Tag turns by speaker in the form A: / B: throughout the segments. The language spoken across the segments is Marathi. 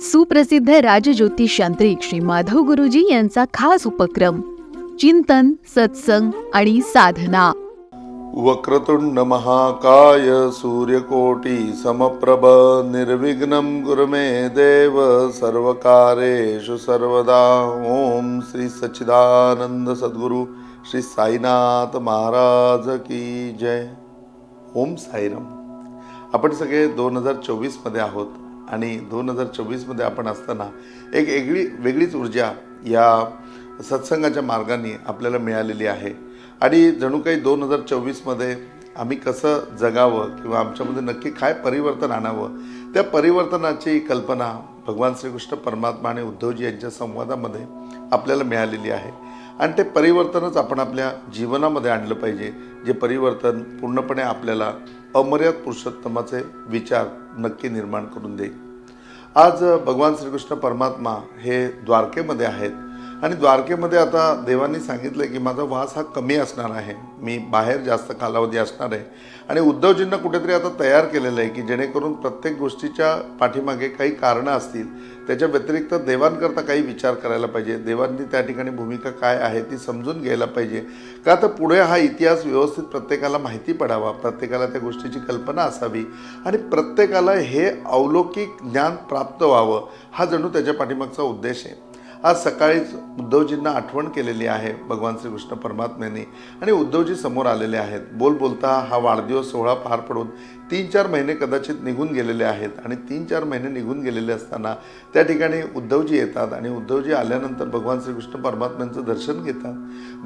A: सुप्रसिद्ध राजज्योतिष यांत्रिक श्री माधव गुरुजी यांचा खास उपक्रम चिंतन सत्संग आणि साधना.
B: वक्रतुंड महाकाय सूर्यकोटी समप्रभ निर्विघ्न गुरुमे देव सर्वकारेषु सर्वदा। ओम श्री सच्चिदानंद सद्गुरु श्री साईनाथ महाराज की जय। ओम साईराम। आपण सगळे दोन हजार चोवीसमध्ये आहोत. आणि दोन हजार चोवीसमध्ये आपण असताना एक वेगळी वेगळीच ऊर्जा या सत्संगाच्या मार्गाने आपल्याला मिळालेली आहे. आणि जणू काही दोन हजार चोवीसमध्ये आम्ही कसं जगावं किंवा आमच्यामध्ये नक्की काय परिवर्तन आणावं त्या परिवर्तनाची कल्पना भगवान श्रीकृष्ण परमात्मा आणि उद्धवजी यांच्या संवादामध्ये आपल्याला मिळालेली आहे. आणि ते परिवर्तनच आपण आपल्या जीवनामध्ये आणलं पाहिजे जे परिवर्तन पूर्णपणे आपल्याला अमर्याद पुरुषोत्तमाचे विचार नक्की निर्माण करून देईल आज भगवान श्रीकृष्ण परमात्मा हे द्वारकेमध्ये आहेत. आणि द्वारकेमध्ये आता देवांनी सांगितलं की माझा वास हा कमी असणार आहे. मी बाहेर जास्त कालावधी असणार आहे. आणि उद्धवजींना कुठेतरी आता तयार केलेलं आहे की जेणेकरून प्रत्येक गोष्टीच्या पाठीमागे काही कारणं असतील त्याच्या व्यतिरिक्त देवांकरता काही विचार करायला पाहिजे. देवांनी त्या ठिकाणी भूमिका काय आहे ती समजून घ्यायला पाहिजे. का तर पुढे हा इतिहास व्यवस्थित प्रत्येकाला माहिती पडावा प्रत्येकाला त्या गोष्टीची कल्पना असावी आणि प्रत्येकाला हे अवलौकिक ज्ञान प्राप्त व्हावं हा जणू त्याच्या पाठीमागचा उद्देश आहे. आज सकाळीच उद्धवजींना आठवण केलेली आहे भगवान श्रीकृष्ण परमात्म्यांनी आणि उद्धवजी समोर आलेले आहेत. बोल बोलता हा वाढदिवस सोहळा पार पडून तीन चार महिने कदाचित निघून गेलेले आहेत आणि तीन चार महिने निघून गेलेले असताना त्या ठिकाणी उद्धवजी येतात आणि उद्धवजी आल्यानंतर भगवान श्रीकृष्ण परमात्म्यांचं दर्शन घेतात.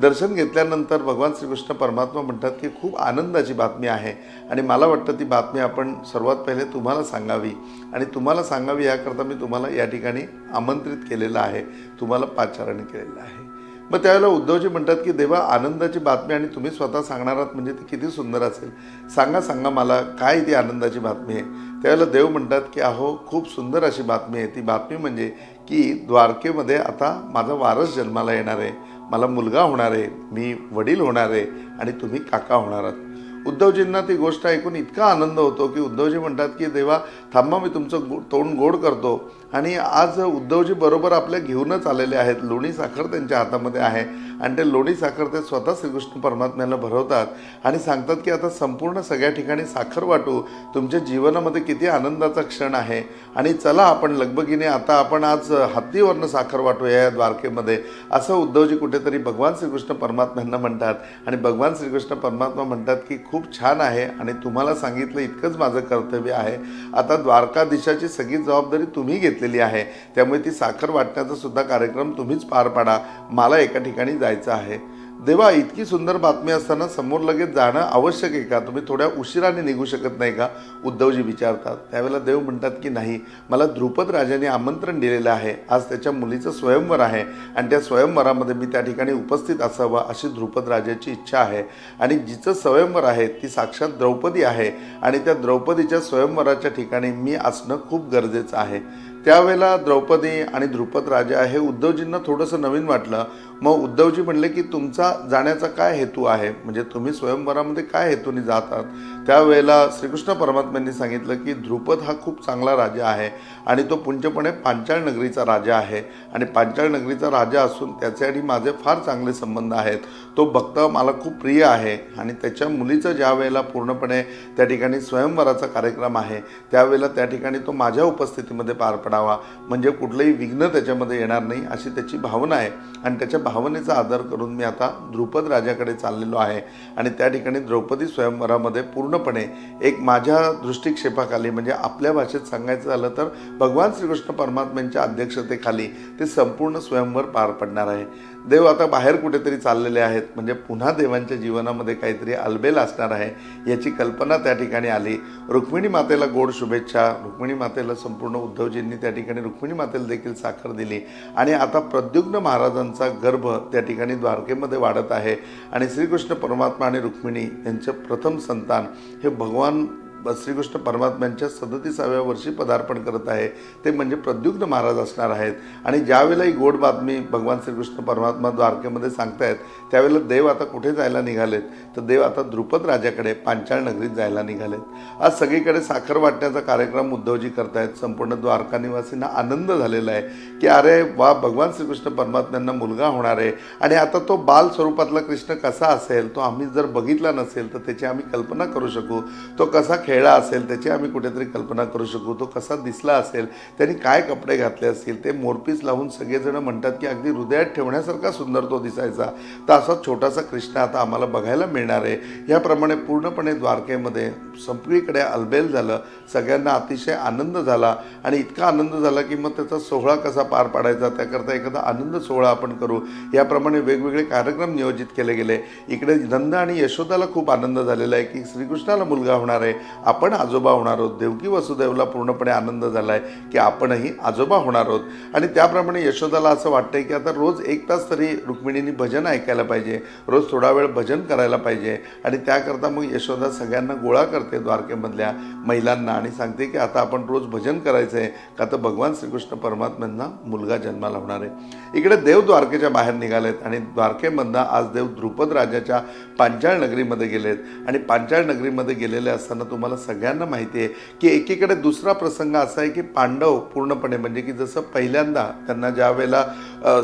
B: दर्शन घेतल्यानंतर भगवान श्रीकृष्ण परमात्मा म्हणतात की खूप आनंदाची बातमी आहे आणि मला वाटतं ती बातमी आपण सर्वात पहिले तुम्हाला सांगावी आणि तुम्हाला सांगावी याकरता मी तुम्हाला या ठिकाणी आमंत्रित केलेलं आहे. तुम्हाला पाचारण केलेलं आहे. मग त्यावेळेला उद्धवजी म्हणतात की देवा आनंदाची बातमी आणि तुम्ही स्वतः सांगणार आहात म्हणजे ती किती सुंदर असेल. सांगा सांगा मला काय ती आनंदाची बातमी आहे? त्यावेळेला देव म्हणतात की अहो खूप सुंदर अशी बातमी आहे. ती बातमी म्हणजे की द्वारकेमध्ये आता माझा वारस जन्माला येणार आहे. मला मुलगा होणार आहे. मी वडील होणार आहे. आणि तुम्ही काका होणार आहात. उद्धवजींना ती गोष्ट ऐकून इतका आनंद होतो की उद्धवजी म्हणतात की देवा थांबा मी तुमचं गो तोंड गोड करतो. आणि आज उद्धवजी बरोबर आपल्या घेऊनच आलेले आहेत. लोणी साखर त्यांच्या हातामध्ये आहे. आणि ते लोणी साखर ते स्वतः श्रीकृष्ण परमात्म्याला भरवतात आणि सांगतात की आता संपूर्ण सगळ्या ठिकाणी साखर वाटू. तुमच्या जीवनामध्ये किती आनंदाचा क्षण आहे. आणि चला आपण लगबगीने आता आपण आज हत्तीवरनं साखर वाटूया या द्वारकेमध्ये. असं उद्धवजी कुठेतरी भगवान श्रीकृष्ण परमात्म्यांना म्हणतात. आणि भगवान श्रीकृष्ण परमात्मा म्हणतात की खूप छान आहे आणि तुम्हाला सांगितलं इतकंच माझं कर्तव्य आहे. आता द्वारकाधीशाची सगळी जबाबदारी तुम्ही घेतलेली आहे. त्यामुळे ती साखर वाटण्याचा सुद्धा कार्यक्रम तुम्हीच पार पाडा. मला एका ठिकाणी जायचं आहे. देवा इतकी सुंदर बातमी असताना समोर लगेच जाणं आवश्यक आहे का? तुम्ही थोड्या उशिराने निघू शकत नाही का? उद्धवजी विचारतात. त्यावेळेला देव म्हणतात की नाही मला द्रुपद राजाने आमंत्रण दिलेलं आहे. आज त्याच्या मुलीचं स्वयंवर आहे आणि त्या स्वयंवरामध्ये मी त्या ठिकाणी उपस्थित असावं अशी द्रुपद राजाची इच्छा आहे. आणि जिचं स्वयंवर आहे ती साक्षात द्रौपदी आहे आणि त्या द्रौपदीच्या स्वयंवराच्या ठिकाणी मी असणं खूप गरजेचं आहे. त्यावेळेला द्रौपदी आणि द्रुपद राजा हे उद्धवजींना थोडंसं नवीन वाटलं. मग उद्धवजी म्हणले की तुमचा जाण्याचा काय हेतू आहे? म्हणजे तुम्ही स्वयंवरामध्ये काय हेतूने जातात त्यावेळेला श्रीकृष्ण परमात्म्यांनी सांगितलं की द्रुपद हा खूप चांगला राजा आहे आणि तो पुंजपणे पांचाळ नगरीचा राजा आहे आणि पांचाळ नगरीचा राजा असून त्याचे आणि माझे फार चांगले संबंध आहेत. तो भक्त मला खूप प्रिय आहे आणि त्याच्या मुलीचं ज्या वेळेला पूर्णपणे त्या ठिकाणी स्वयंवराचा कार्यक्रम आहे त्यावेळेला त्या ठिकाणी तो माझ्या उपस्थितीमध्ये पार पडावा. म्हणजे कुठलंही विघ्न त्याच्यामध्ये येणार नाही अशी त्याची भावना आहे. आणि त्याच्या भावनेचा आदर करून मी आता द्रुपद राजाकडे चाललेलो आहे. आणि त्या ठिकाणी द्रौपदी स्वयंवरामध्ये पूर्णपणे एक माझ्या दृष्टिक्षेपाखाली म्हणजे आपल्या भाषेत सांगायचं झालं तर भगवान श्रीकृष्ण परमात्म्यांच्या अध्यक्षतेखाली ते संपूर्ण स्वयंवर पार पडणार आहे. देव आता बाहेर कुठेतरी चाललेले आहेत. म्हणजे पुन्हा देवांच्या जीवनामध्ये काहीतरी अलबेल असणार आहे याची कल्पना त्या ठिकाणी आली. रुक्मिणी मातेला गोड शुभेच्छा. रुक्मिणी मातेला संपूर्ण उद्धवजींनी त्या ठिकाणी रुक्मिणी मातेला देखील साखर दिली. आणि आता प्रद्युग्न महाराजांचा गर्भ त्या ठिकाणी द्वारकेमध्ये वाढत आहे. आणि श्रीकृष्ण परमात्मा आणि रुक्मिणी यांचं प्रथम संतान हे भगवान श्रीकृष्ण परमात्म्यांच्या सदतीसाव्या वर्षी पदार्पण करत आहे. ते म्हणजे प्रद्युग्न महाराज असणार आहेत. आणि ज्यावेळेला ही गोड बातमी भगवान श्रीकृष्ण परमात्मा द्वारकेमध्ये सांगतायत त्यावेळेला देव आता कुठे जायला निघालेत? तर देव आता द्रुपद राजाकडे पांचाळ नगरीत जायला निघालेत. आज सगळीकडे साखर वाटण्याचा कार्यक्रम उद्धवजी करतायत. संपूर्ण द्वारका निवासींना आनंद झालेला आहे की अरे वा भगवान श्रीकृष्ण परमात्म्यांना मुलगा होणार आहे. आणि आता तो बाल स्वरूपातला कृष्ण कसा असेल तो आम्ही जर बघितला नसेल तर त्याची आम्ही कल्पना करू शकू. तो कसा खेळ खेळला असेल त्याची आम्ही कुठेतरी कल्पना करू शकू. तो कसा दिसला असेल त्यांनी काय कपडे घातले असतील ते मोरपीस लावून सगळेजण म्हणतात की अगदी हृदयात ठेवण्यासारखा सुंदर तो दिसायचा. तर असा छोटासा कृष्ण आता आम्हाला बघायला मिळणार आहे. याप्रमाणे पूर्णपणे द्वारकेमध्ये सगळीकडे अलबेल झालं. सगळ्यांना अतिशय आनंद झाला आणि इतका आनंद झाला की मग त्याचा सोहळा कसा पार पाडायचा त्याकरता एखादा आनंद सोहळा आपण करू. याप्रमाणे वेगवेगळे कार्यक्रम नियोजित केले गेले. इकडे नंद आणि यशोदाला खूप आनंद झालेला आहे की श्रीकृष्णाला मुलगा होणार आहे. आपण आजोबा होणार आहोत. देवकी वसुदेवला पूर्णपणे आनंद झाला आहे की आपणही आजोबा होणार आहोत. आणि त्याप्रमाणे यशोदाला असं वाटतं की आता रोज एक तास तरी रुक्मिणींनी भजन ऐकायला पाहिजे. रोज थोडा वेळ भजन करायला पाहिजे. आणि त्याकरता मग यशोदा सगळ्यांना गोळा करते द्वारकेमधल्या महिलांना आणि सांगते की आता आपण रोज भजन करायचं आहे का तर भगवान श्रीकृष्ण परमात्म्यांना मुलगा जन्माला होणार आहे. इकडे देव द्वारकेच्या बाहेर निघालेत आणि द्वारकेमधनं आज देव द्रुपद राजाच्या पांचाळ नगरीमध्ये गेलेत. आणि पांचाळ नगरीमध्ये गेलेले असताना तुम्हाला सगळ्यांना माहिती आहे की एकीकडे दुसरा प्रसंग असा आहे की पांडव पूर्णपणे म्हणजे की जसं पहिल्यांदा त्यांना ज्या वेळेला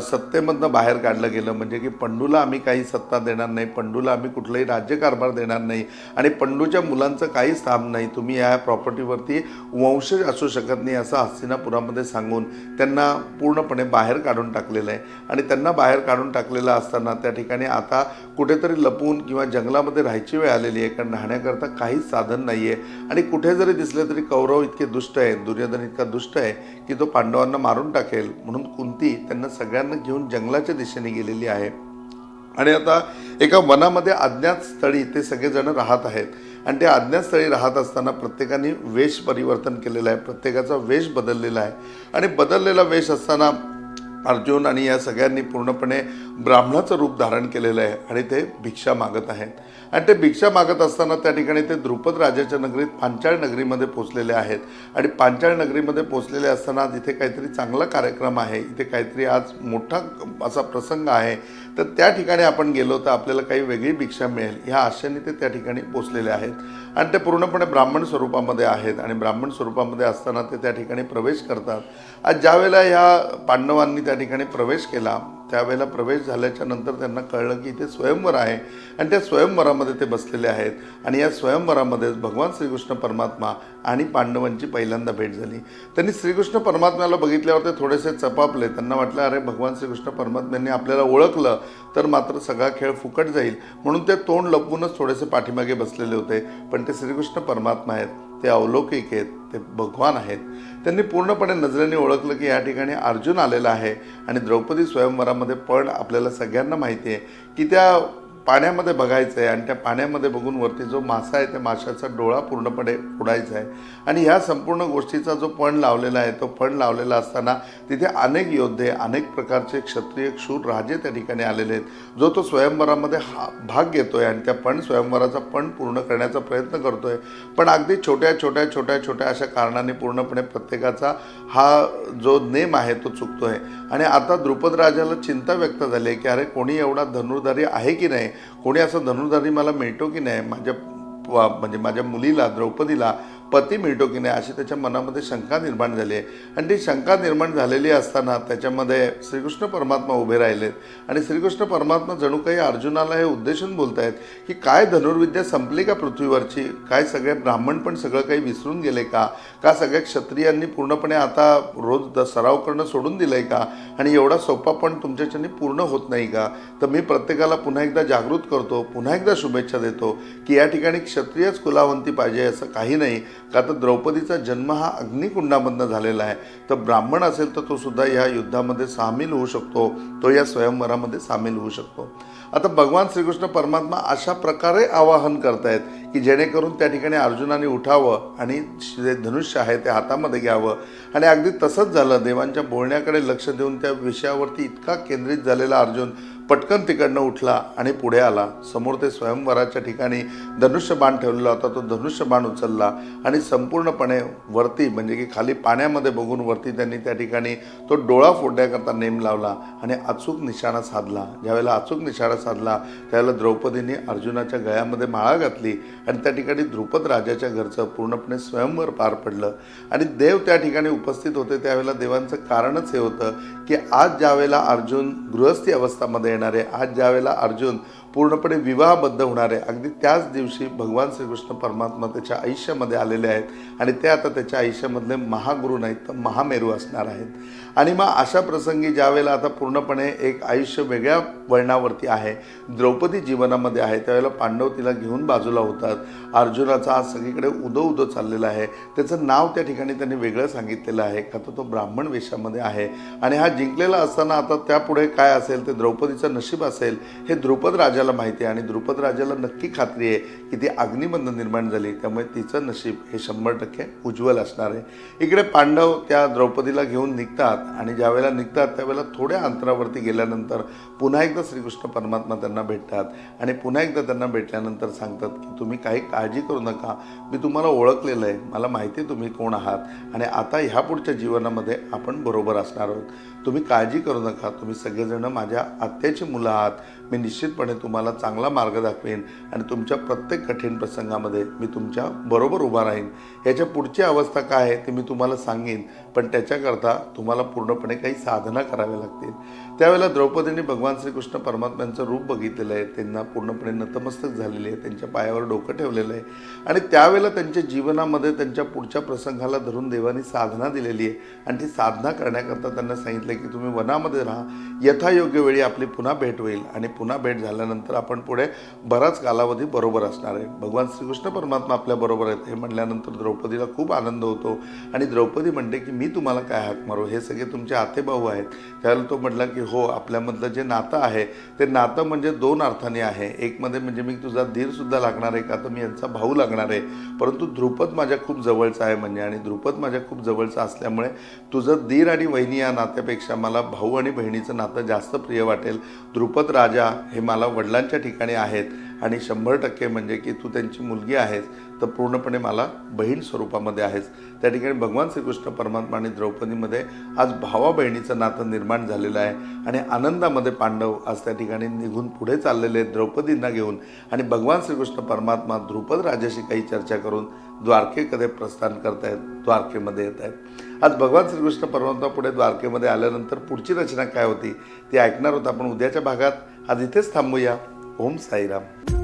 B: सत्तेमधनं बाहेर काढलं गेलं म्हणजे की पंडूला आम्ही काही सत्ता देणार नाही पंडूला आम्ही कुठलाही राज्यकारभार देणार नाही आणि पंडूच्या मुलांचं काही स्थान नाही तुम्ही या प्रॉपर्टीवरती वंशज असू शकत नाही असं हस्तिनापुरामध्ये सांगून त्यांना पूर्णपणे बाहेर काढून टाकलेलं आहे. आणि त्यांना बाहेर काढून टाकलेलं असताना त्या ठिकाणी आता कुठेतरी लपून किंवा जंगलामध्ये राहायची वेळ आलेली आहे कारण राहण्याकरता काहीच साधन नाही आहे आणि कुठे जरी दिसले तरी कौरव इतके दुष्ट आहे दुर्योधन इतका दुष्ट आहे की तो पांडवांना मारून टाकेल म्हणून कुंती त्यांना सगळ्यांना घेऊन जंगलाच्या दिशेने गेलेली आहे. आणि आता एका वनामध्ये अज्ञात स्थळी ते सगळेजण राहत आहेत. आणि ते अज्ञात स्थळी राहत असताना प्रत्येकाने वेश परिवर्तन केलेलं आहे. प्रत्येकाचा वेश बदललेला आहे. आणि बदललेला वेश असताना अर्जुन आणि या सगळ्यांनी पूर्णपणे ब्राह्मणाचं रूप धारण केलेलं आहे आणि ते भिक्षा मागत आहेत. आणि ते भिक्षा मागत असताना त्या ठिकाणी ते द्रुपद राजाच्या नगरीत पांचाळ नगरीमध्ये पोचलेले आहेत. आणि पांचाळ नगरीमध्ये पोचलेले असताना तिथे इथे काहीतरी चांगला कार्यक्रम आहे. इथे काहीतरी आज मोठा असा प्रसंग आहे. तर त्या ठिकाणी आपण गेलो तर आपल्याला काही वेगळी भिक्षा मिळेल. ह्या आशेने ते त्या ठिकाणी पोचलेले आहेत. आणि ते पूर्णपणे ब्राह्मण स्वरूपामध्ये आहेत. आणि ब्राह्मण स्वरूपामध्ये असताना ते त्या ठिकाणी प्रवेश करतात. आज ज्यावेळेला ह्या पांडवांनी त्या ठिकाणी प्रवेश केला त्यावेळेला प्रवेश झाल्याच्यानंतर त्यांना कळलं की इथे स्वयंवर आहे. आणि त्या स्वयंवरामध्ये ते बसलेले आहेत. आणि या स्वयंवरामध्येच भगवान श्रीकृष्ण परमात्मा आणि पांडवांची पहिल्यांदा भेट झाली. त्यांनी श्रीकृष्ण परमात्म्याला बघितल्यावर ते थोडेसे चपापले. त्यांना वाटलं अरे भगवान श्रीकृष्ण परमात्म्यांनी आपल्याला ओळखलं तर मात्र सगळा खेळ फुकट जाईल. म्हणून ते तोंड लपवूनच थोडेसे पाठीमागे बसलेले होते. पण ते श्रीकृष्ण परमात्मा आहेत. ते अवलौकिक आहेत ते भगवान आहेत. त्यांनी पूर्णपणे नजरेने ओळखलं की या ठिकाणी अर्जुन आलेला आहे आणि द्रौपदी स्वयंवरामध्ये पण आपल्याला सगळ्यांना माहिती आहे की त्या पाण्यामध्ये बघायचं आहे आणि त्या पाण्यामध्ये बघून वरती जो मासा आहे त्या माशाचा डोळा पूर्णपणे उडायचा आहे आणि ह्या संपूर्ण गोष्टीचा जो पण लावलेला आहे तो पण लावलेला असताना तिथे अनेक योद्धे अनेक प्रकारचे क्षत्रिय शूर राजे त्या ठिकाणी आलेले आहेत. जो तो स्वयंवरामध्ये हा भाग घेतो आहे आणि त्या पण स्वयंवराचा पण पूर्ण करण्याचा प्रयत्न करतो आहे पण अगदी छोट्या छोट्या छोट्या छोट्या अशा कारणाने पूर्णपणे प्रत्येकाचा हा जो नेम आहे तो चुकतो आहे आणि आता द्रुपद राजाला चिंता व्यक्त झाली आहे की अरे कोणी एवढा धनुर्धारी आहे की नाही? कोणी असं धनुर्धारी मला मिळतो की नाही? माझ्या म्हणजे माझ्या मुलीला द्रौपदीला पती मिळतो की नाही अशी त्याच्या मनामध्ये शंका निर्माण झाली आहे. आणि ती शंका निर्माण झालेली असताना त्याच्यामध्ये श्रीकृष्ण परमात्मा उभे राहिलेत. आणि श्रीकृष्ण परमात्मा जणू काही अर्जुनाला हे उद्देशून बोलत आहेत की काय धनुर्विद्या संपली का पृथ्वीवरची? काय सगळे ब्राह्मण पण सगळं काही विसरून गेले का? का सगळ्या क्षत्रियांनी पूर्णपणे आता रोज द सराव करणं सोडून दिलंय का? आणि एवढा सोपा पण तुमच्याच्याने पूर्ण होत नाही का? तर मी प्रत्येकाला पुन्हा एकदा जागृत करतो पुन्हा एकदा शुभेच्छा देतो की या ठिकाणी क्षत्रियच कुलावंती पाहिजे असं काही नाही. का तर द्रौपदीचा जन्म हा अग्निकुंडामधनं झालेला आहे. तर ब्राह्मण असेल तर तो सुद्धा या युद्धामध्ये सामील होऊ शकतो. तो या स्वयंवरामध्ये सामील होऊ शकतो. आता भगवान श्रीकृष्ण परमात्मा अशा प्रकारे आवाहन करतायत. की जेणेकरून त्या ठिकाणी अर्जुनाने उठावं आणि जे धनुष्य आहे ते हातामध्ये घ्यावं. आणि अगदी तसंच झालं. देवांच्या बोलण्याकडे लक्ष देऊन त्या विषयावरती इतका केंद्रित झालेला अर्जुन पटकन तिकडनं उठला आणि पुढे आला. समोर ते स्वयंवराच्या ठिकाणी धनुष्य बाण ठेवलेला होता. तो धनुष्य बाण उचलला आणि संपूर्णपणे वरती म्हणजे की खाली पाण्यामध्ये बघून वरती त्यांनी त्या ठिकाणी तो डोळा फोडण्याकरता नेम लावला आणि अचूक निशाणा साधला. ज्यावेळेला अचूक निशाणा साधला त्यावेळेला द्रौपदीने अर्जुनाच्या गळ्यामध्ये माळा घातली आणि त्या ठिकाणी ध्रुपद राजाच्या घरचं पूर्णपणे स्वयंवर पार पडलं. आणि देव त्या ठिकाणी उपस्थित होते. त्यावेळेला देवांचं कारणच हे होतं की आज ज्यावेळेला अर्जुन गृहस्थी अवस्थामध्ये येणार आहे आज ज्यावेळेला अर्जुन पूर्णपणे विवाहबद्ध होणार आहे. अगदी त्याच दिवशी भगवान श्रीकृष्ण परमात्मा त्याच्या आयुष्यामध्ये आलेले आहेत आणि ते आता त्याच्या आयुष्यामधले महागुरू नाहीत तर महामेरू असणार आहेत. आणि मग अशा प्रसंगी ज्यावेळेला आता पूर्णपणे एक आयुष्य वेगळ्या वळणावरती आहे द्रौपदी जीवनामध्ये आहे त्यावेळेला पांडव तिला घेऊन बाजूला होतात. अर्जुनाचा आज सगळीकडे उदो उदो चाललेला आहे. त्याचं नाव त्या ठिकाणी त्यांनी वेगळं सांगितलेलं आहे. का तर तो ब्राह्मण वेशामध्ये आहे. आणि हा जिंकलेला असताना आता त्यापुढे काय असेल ते द्रौपदीचं नशीब असेल हे द्रुपद राजाला माहिती आहे आणि द्रुपद राजाला नक्की खात्री आहे की ती अग्निबंध निर्माण झाली. त्यामुळे तिचं नशीब हे शंभर टक्के उज्ज्वल असणार आहे. इकडे पांडव त्या द्रौपदीला घेऊन निघतात आणि ज्यावेळेला निघतात त्यावेळेला थोड्या अंतरावरती गेल्यानंतर पुन्हा एकदा श्रीकृष्ण परमात्मा त्यांना भेटतात. आणि पुन्हा एकदा त्यांना भेटल्यानंतर सांगतात की तुम्ही काही काळजी करू नका. मी तुम्हाला ओळखलेलं आहे. मला माहिती आहे तुम्ही कोण आहात. आणि आता ह्या पुढच्या जीवनामध्ये आपण बरोबर असणार आहोत. तुम्ही काळजी करू नका. तुम्ही सगळेजण माझ्या आत्याची मुलं आहात. मी निश्चितपणे तुम्हाला तुम्हाला चांगला मार्ग दाखवेन आणि तुमच्या प्रत्येक कठीण प्रसंगामध्ये मी तुमच्या बरोबर उभा राहीन. याच्या पुढची अवस्था काय आहे ते मी तुम्हाला सांगेन पण त्याच्याकरता तुम्हाला पूर्णपणे काही साधना कराव्या लागतील. त्यावेळेला द्रौपदीने भगवान श्रीकृष्ण परमात्म्यांचं रूप बघितलेलं आहे. त्यांना पूर्णपणे नतमस्तक झालेले आहे. त्यांच्या पायावर डोकं ठेवलेलं आहे. आणि त्यावेळेला त्यांच्या जीवनामध्ये त्यांच्या पुढच्या प्रसंगाला धरून देवानी साधना दिलेली आहे. आणि ती साधना करण्याकरता त्यांना सांगितलं की तुम्ही वनामध्ये राहा. यथायोग्य वेळी आपली पुन्हा भेट होईल. आणि पुन्हा भेट झाल्यानंतर आपण पुढे बराच कालावधी बरोबर असणार आहे. भगवान श्रीकृष्ण परमात्मा आपल्या बरोबर आहेत हे म्हणल्यानंतर द्रौपदीला खूप आनंद होतो. आणि द्रौपदी म्हणते की मी तुम्हाला काय हाक मारू? हे सगळे तुमचे आतेभाऊ आहेत. त्यावेळेला तो म्हटला की हो आपल्यामधलं जे नातं आहे ते नातं म्हणजे दोन अर्थाने आहे. एकमध्ये म्हणजे मी तुझा धीरसुद्धा लागणार आहे का? तर मी यांचा भाऊ लागणार आहे. परंतु ध्रुपद माझ्या खूप जवळचा आहे म्हणजे आणि ध्रुपद माझ्या खूप जवळचा असल्यामुळे तुझं दीर आणि वहिनी या नात्यापेक्षा मला भाऊ आणि बहिणीचं नातं जास्त प्रिय वाटेल. ध्रुपद राजा हे मला वडिलांच्या ठिकाणी आहेत आणि शंभर टक्के म्हणजे की तू त्यांची मुलगी आहेस तर पूर्णपणे मला बहीण स्वरूपामध्ये आहेस. त्या ठिकाणी भगवान श्रीकृष्ण परमात्मा आणि द्रौपदीमध्ये आज भावा बहिणीचं नातं निर्माण झालेलं आहे आणि आनंदामध्ये पांडव आज त्या ठिकाणी निघून पुढे चाललेले आहेत द्रौपदींना घेऊन. आणि भगवान श्रीकृष्ण परमात्मा द्रुपद राजाशी काही चर्चा करून द्वारकेकडे प्रस्थान करतायत द्वारकेमध्ये येत आहेत आज भगवान श्रीकृष्ण परमात्मा पुढे द्वारकेमध्ये आल्यानंतर पुढची रचना काय होती ती ऐकणार होत आपण उद्याच्या भागात. आज इथेच थांबूया. ओम साईराम.